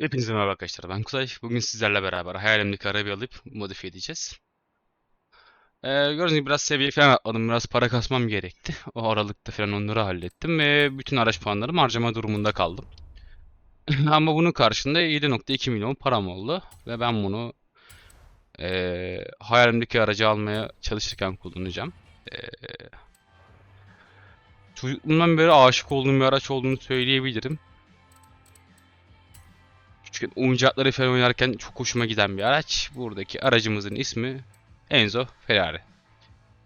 Hepinize merhaba arkadaşlar. Ben Kuzey. Bugün sizlerle beraber hayalimdeki arabayı alıp modifiye edeceğiz. Ee, gördüğünüz gibi biraz seviye falan atladım. Biraz para kasmam gerekti. O aralıkta falan onları hallettim ve bütün araç puanlarımı harcama durumunda kaldım. Ama bunun karşında 7.2 milyon param oldu. Ve ben bunu ee, hayalimdeki aracı almaya çalışırken kullanacağım. Ee, çocukluğumdan beri aşık olduğum bir araç olduğunu söyleyebilirim. Küçükken oyuncakları falan oynarken çok hoşuma giden bir araç. Buradaki aracımızın ismi Enzo Ferrari.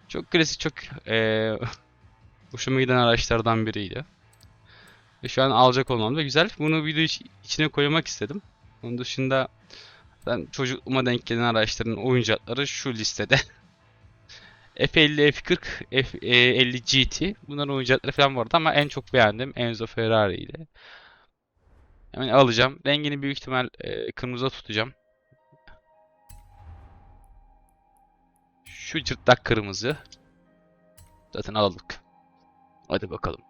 Çok klasik, çok eee, hoşuma giden araçlardan biriydi. Ve şu an alacak olmam da güzel. Bunu video iç- içine koymak istedim. Onun dışında ben çocukluğuma denk gelen araçların oyuncakları şu listede. F50, F40, F50 GT. Bunların oyuncakları falan vardı ama en çok beğendim Enzo Ferrari ile. Hemen alacağım. Rengini büyük ihtimal e, kırmızıda tutacağım. Şu cırtlak kırmızı. Zaten aldık. Hadi bakalım.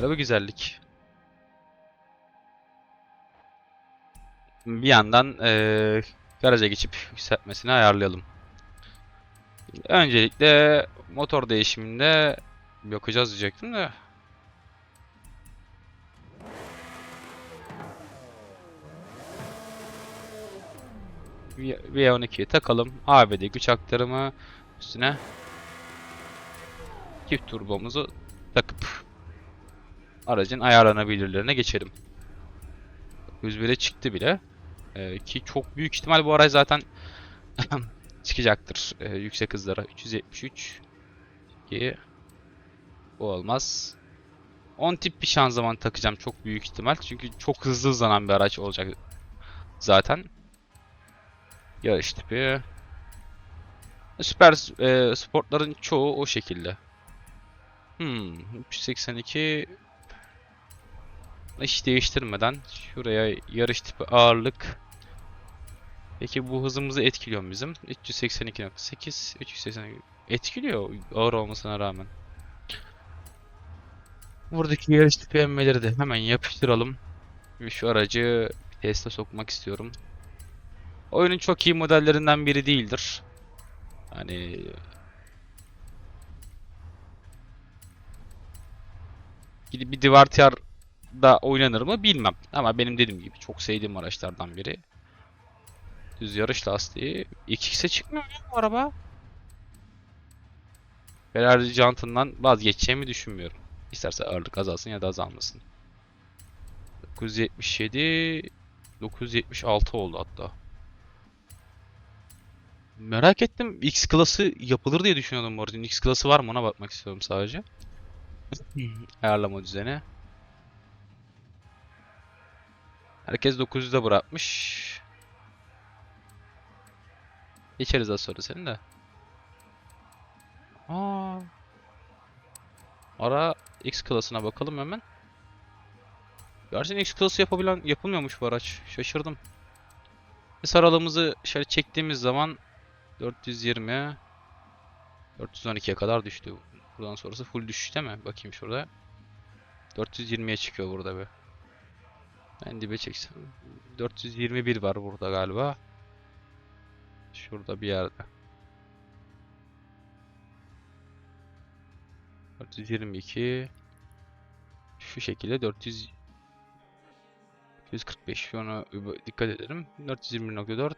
Araba güzellik. Bir yandan e, garaja geçip yükseltmesini ayarlayalım. Öncelikle motor değişiminde bakacağız diyecektim de. V- V12'yi takalım. ABD güç aktarımı üstüne çift turbomuzu takıp aracın ayarlanabilirlerine geçelim. 101'e çıktı bile. Ee, ki çok büyük ihtimal bu araç zaten çıkacaktır e, yüksek hızlara. 373 ki bu olmaz. 10 tip bir şanzıman takacağım çok büyük ihtimal. Çünkü çok hızlı hızlanan bir araç olacak zaten. Yarış tipi. Süper e, sportların çoğu o şekilde. Hmm, 382 hiç değiştirmeden şuraya yarış tipi ağırlık Peki bu hızımızı etkiliyor mu bizim? 382.8 380 etkiliyor ağır olmasına rağmen. Buradaki yarış tipi emmeleri de hemen yapıştıralım. Şu aracı teste sokmak istiyorum. Oyunun çok iyi modellerinden biri değildir. Hani gidip bir Divartiyar'da oynanır mı bilmem. Ama benim dediğim gibi çok sevdiğim araçlardan biri. Düz yarış lastiği. 2x'e çıkmıyor ya bu araba. Ferrari jantından vazgeçeceğimi düşünmüyorum. İsterse ağırlık azalsın ya da azalmasın. 977 976 oldu hatta. Merak ettim. X klası yapılır diye düşünüyordum bu arada. X klası var mı ona bakmak istiyorum sadece. Ayarlama düzeni. Herkes 900'de bırakmış. Geçeriz az sonra senin de. Aa. Ara X klasına bakalım hemen. Gerçekten X klası yapabilen yapılmıyormuş bu araç. Şaşırdım. Biz şöyle çektiğimiz zaman 420 412'ye kadar düştü. Buradan sonrası full düşüş değil mi? Bakayım şurada. 420'ye çıkıyor burada bir. En dibe çeksem. 421 var burada galiba. Şurada bir yerde. 422 şu şekilde 400 245 şu ana dikkat edelim. 420.4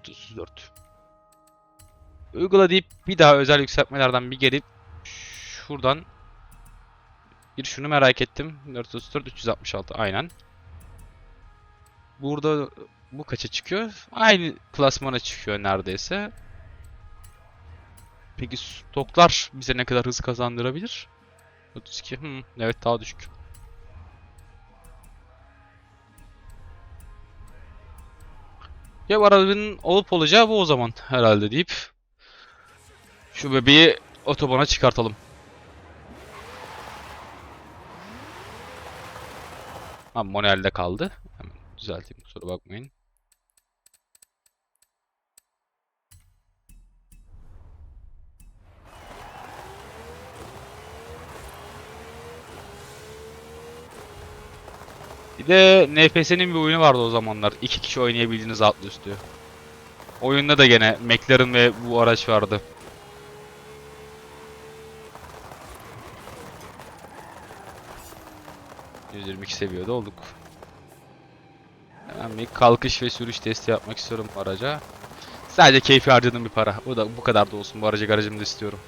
34 Uygula deyip bir daha özel yükseltmelerden bir gelip şuradan bir şunu merak ettim. 434 366 aynen. Burada bu kaça çıkıyor? Aynı klasmana çıkıyor neredeyse. Peki stoklar bize ne kadar hız kazandırabilir? 32. Hmm, evet daha düşük. Ya arabanın olup olacağı bu o zaman herhalde deyip şu bebeği otobana çıkartalım. Ha manuelde kaldı. Hemen düzelteyim kusura bakmayın. Bir de NFS'nin bir oyunu vardı o zamanlar. İki kişi oynayabildiğiniz altlı üstü. Oyunda da gene McLaren ve bu araç vardı. %22 seviyede olduk. Hemen bir kalkış ve sürüş testi yapmak istiyorum araca. Sadece keyfi harcadığım bir para. O da bu kadar da olsun. Bu aracı garajımda istiyorum.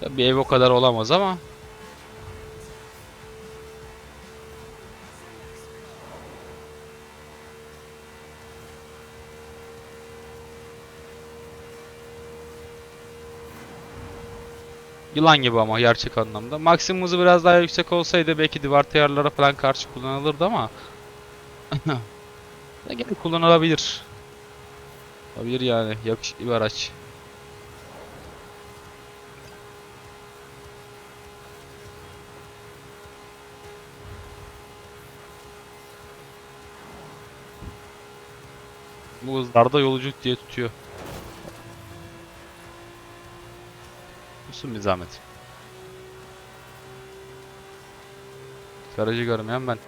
Tabii ev o kadar olamaz ama Yılan gibi ama gerçek anlamda. Maksimum hızı biraz daha yüksek olsaydı belki divar teyarlara falan karşı kullanılırdı ama gene kullanılabilir. Olabilir yani. Yakışıklı bir araç. Bu hızlarda yolculuk diye tutuyor. Musun bir zahmet. Garajı görmeyen ben.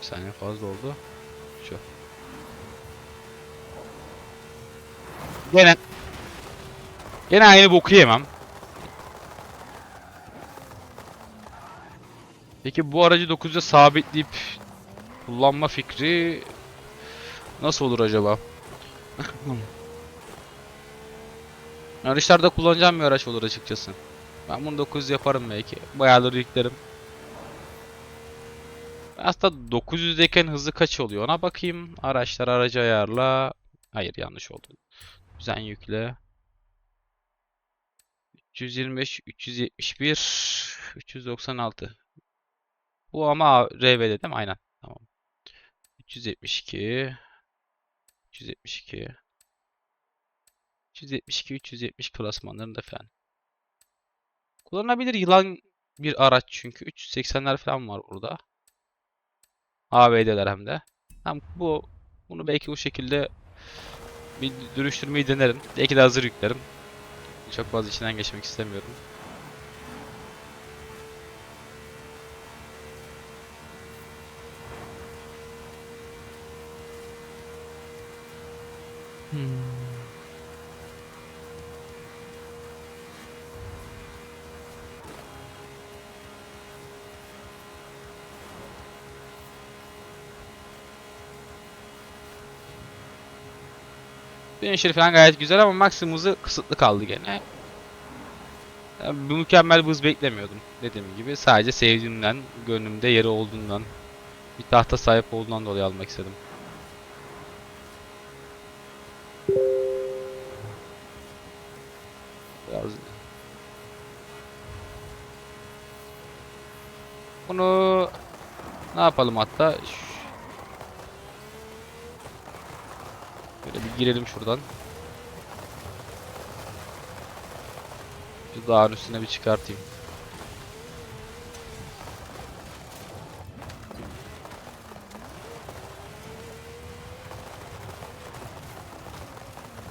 Bir saniye fazla oldu. Şu. Gene. Gene aynı boku yemem. Peki bu aracı 9'da sabitleyip kullanma fikri nasıl olur acaba? Yarışlarda kullanacağım bir araç olur açıkçası. Ben bunu 900 yaparım belki. Bayağıdır yüklerim. Aslında 900'deyken hızı kaç oluyor ona bakayım. Araçlar aracı ayarla. Hayır yanlış oldu. Düzen yükle. 325, 371, 396. Bu ama RV'de değil mi? Aynen. Tamam. 372 372 372 370 klasmanlarında falan. Kullanılabilir yılan bir araç çünkü 380'ler falan var burada. AVD'ler hem de. Hem bu bunu belki bu şekilde bir dönüştürmeyi denerim. Belki de hazır yüklerim. Çok fazla içinden geçmek istemiyorum. Finisher falan gayet güzel ama maksimum hızı kısıtlı kaldı gene. Yani bir mükemmel bir hız beklemiyordum. Dediğim gibi sadece sevdiğimden, gönlümde yeri olduğundan, bir tahta sahip olduğundan dolayı almak istedim. Ne yapalım hatta? Böyle bir girelim şuradan. Şu dağın üstüne bir çıkartayım.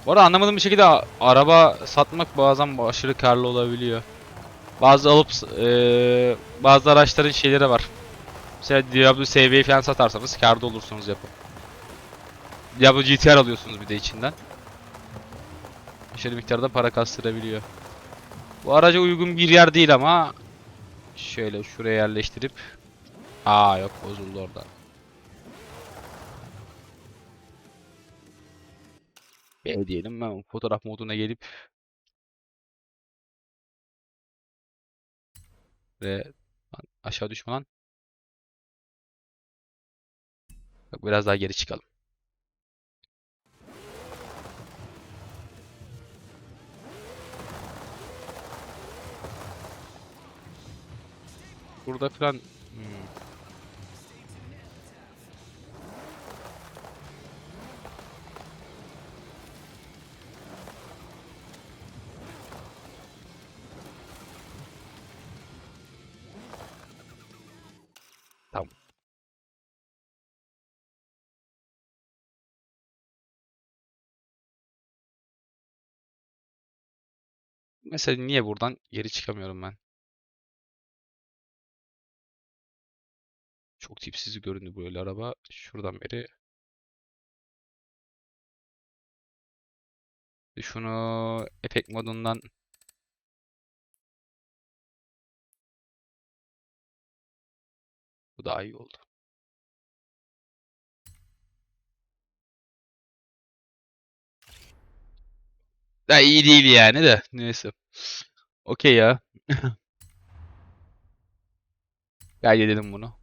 Bu arada anlamadığım bir şekilde araba satmak bazen aşırı karlı olabiliyor. Bazı alıp eee, bazı araçların şeyleri var. Mesela Diablo SV'yi falan satarsanız karda olursunuz yapın. Diablo GTR alıyorsunuz bir de içinden. Aşırı miktarda para kastırabiliyor. Bu araca uygun bir yer değil ama şöyle şuraya yerleştirip Aa yok bozuldu orada. B diyelim ben fotoğraf moduna gelip ve aşağı düşme lan. Biraz daha geri çıkalım. Burada falan Mesela niye buradan geri çıkamıyorum ben? Çok tipsiz göründü böyle araba. Şuradan beri. Şunu efekt modundan bu daha iyi oldu. Da iyi değil yani de. Neyse. Okey ya. Kaydedelim bunu.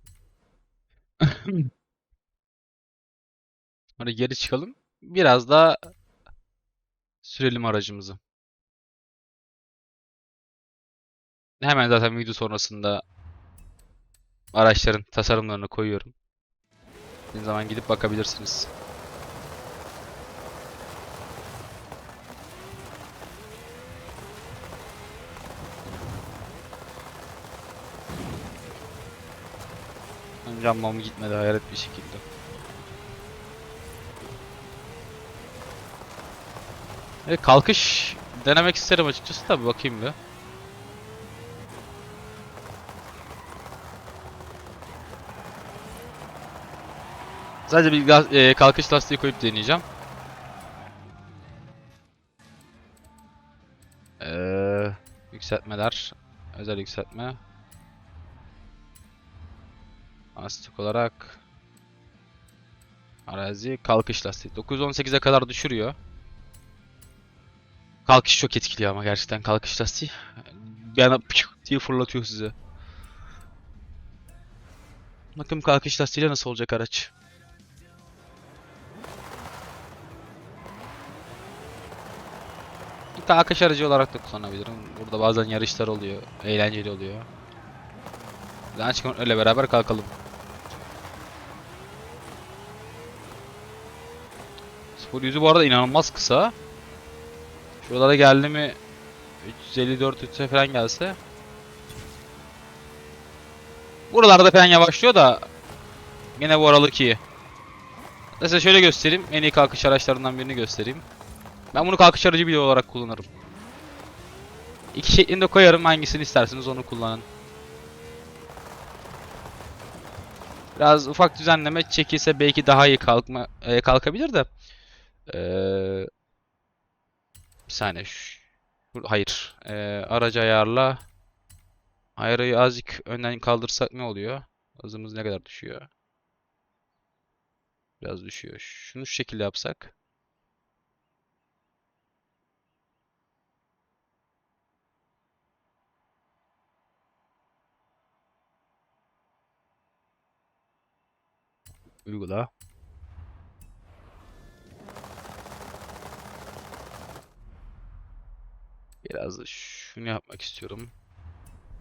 Sonra geri çıkalım. Biraz daha sürelim aracımızı. Hemen zaten video sonrasında araçların tasarımlarını koyuyorum. Bir zaman gidip bakabilirsiniz. Cam mamı gitmedi hayret bir şekilde. Evet, kalkış denemek isterim açıkçası tabi bakayım bir. Sadece bir e, kalkış lastiği koyup deneyeceğim. Ee, yükseltmeler, özel yükseltme. Lastik olarak arazi kalkış lastiği 918'e kadar düşürüyor. Kalkış çok etkiliyor ama gerçekten kalkış lastiği. Yani diye fırlatıyor size. Bakın kalkış lastiğiyle nasıl olacak araç. Kalkış aracı olarak da kullanabilirim. Burada bazen yarışlar oluyor. Eğlenceli oluyor. Çıkın öyle beraber kalkalım. Spor yüzü bu arada inanılmaz kısa. Şuralara geldi mi 354 300 falan gelse. Buralarda falan yavaşlıyor da yine bu aralık iyi. Mesela şöyle göstereyim. En iyi kalkış araçlarından birini göstereyim. Ben bunu kalkış aracı bile olarak kullanırım. İki şeklinde koyarım. Hangisini isterseniz onu kullanın. Biraz ufak düzenleme çekilse belki daha iyi kalkma e, kalkabilir de. Ee, bir saniye. Hayır. Ee, aracı ayarla. Ayarı azıcık önden kaldırsak ne oluyor? Hızımız ne kadar düşüyor? Biraz düşüyor. Şunu şu şekilde yapsak. Uygula. Biraz da şunu yapmak istiyorum.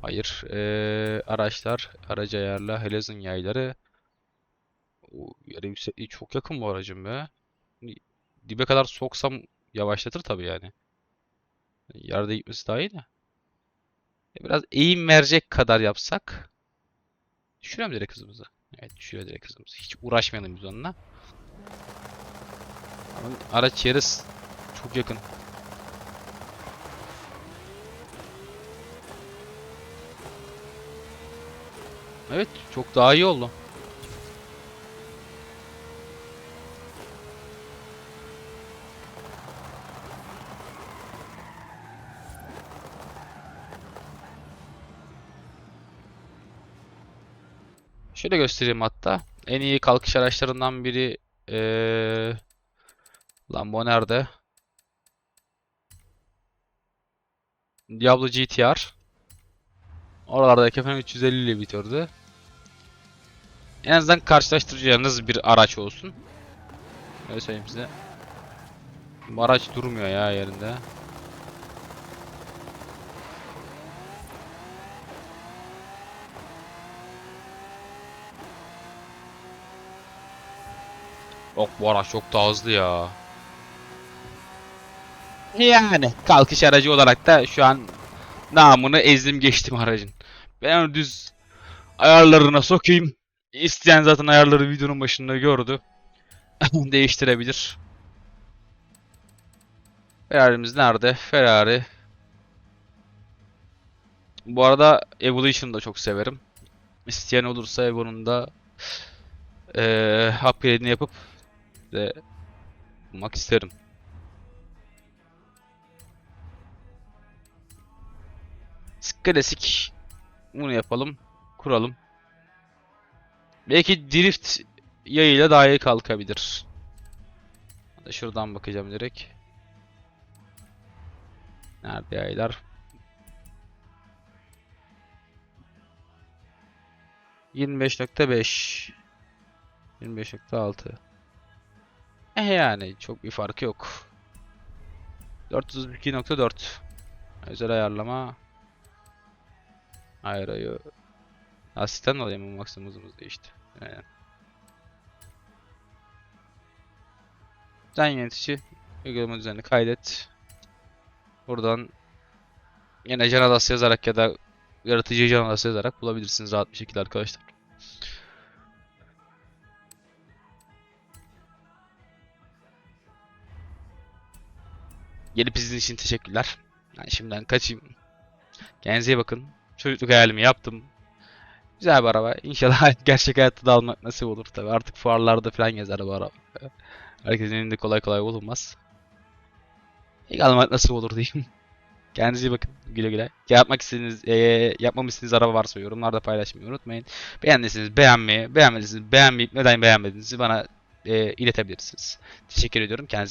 Hayır. Ee, araçlar, aracı ayarla, helezon yayları. O yere yüksekliği çok yakın bu aracın be. Dibe kadar soksam yavaşlatır tabii yani. Yerde gitmesi daha iyi de. Biraz eğim verecek kadar yapsak. Düşürelim direkt hızımızı. Evet düşüyor direkt hızımızı. Hiç uğraşmayalım biz onunla. Araç yeri çok yakın. Evet çok daha iyi oldu. Şöyle göstereyim hatta. En iyi kalkış araçlarından biri eee lan bu nerede? Diablo GTR. Oralardaki efendim 350 ile bitiyordu. En azından karşılaştıracağınız bir araç olsun. Öyle söyleyeyim size. Bu araç durmuyor ya yerinde. Yok bu araç çok daha hızlı ya. Yani kalkış aracı olarak da şu an namını ezdim geçtim aracın. Ben onu düz ayarlarına sokayım. İsteyen zaten ayarları videonun başında gördü. Değiştirebilir. Ferrari'miz nerede? Ferrari. Bu arada Evolution'ı da çok severim. İsteyen olursa Evo'nun da eee upgrade'ini yapıp de bulmak isterim. Klasik. Bunu yapalım. Kuralım. Belki drift yayıyla daha iyi kalkabilir. Şuradan bakacağım direkt. Nerede yaylar? 25.5 25.6 Eh yani çok bir farkı yok. 432.4 Özel ayarlama hayır Asistan olayım bu maksimum hızımız değişti. Aynen. Düzen yönetici uygulama düzenini kaydet. Buradan yine Canadas yazarak ya da yaratıcı Canadas yazarak bulabilirsiniz rahat bir şekilde arkadaşlar. Gelip izlediğiniz için teşekkürler. Ben şimdiden kaçayım. Kendinize iyi bakın. Çocukluk hayalimi yaptım. Güzel bir araba. İnşallah gerçek hayatta da almak nasip olur tabi. Artık fuarlarda falan gezer bu araba. Herkesin elinde kolay kolay bulunmaz. İlk almak nasip olur diyeyim. Kendinize iyi bakın. Güle güle. Yapmak istediğiniz, eee yapmamı istediğiniz araba varsa yorumlarda paylaşmayı unutmayın. Beğendiyseniz beğenmeyi, beğenmediyseniz beğenmeyip neden beğenmediğinizi bana eee, iletebilirsiniz. Teşekkür ediyorum. Kendinize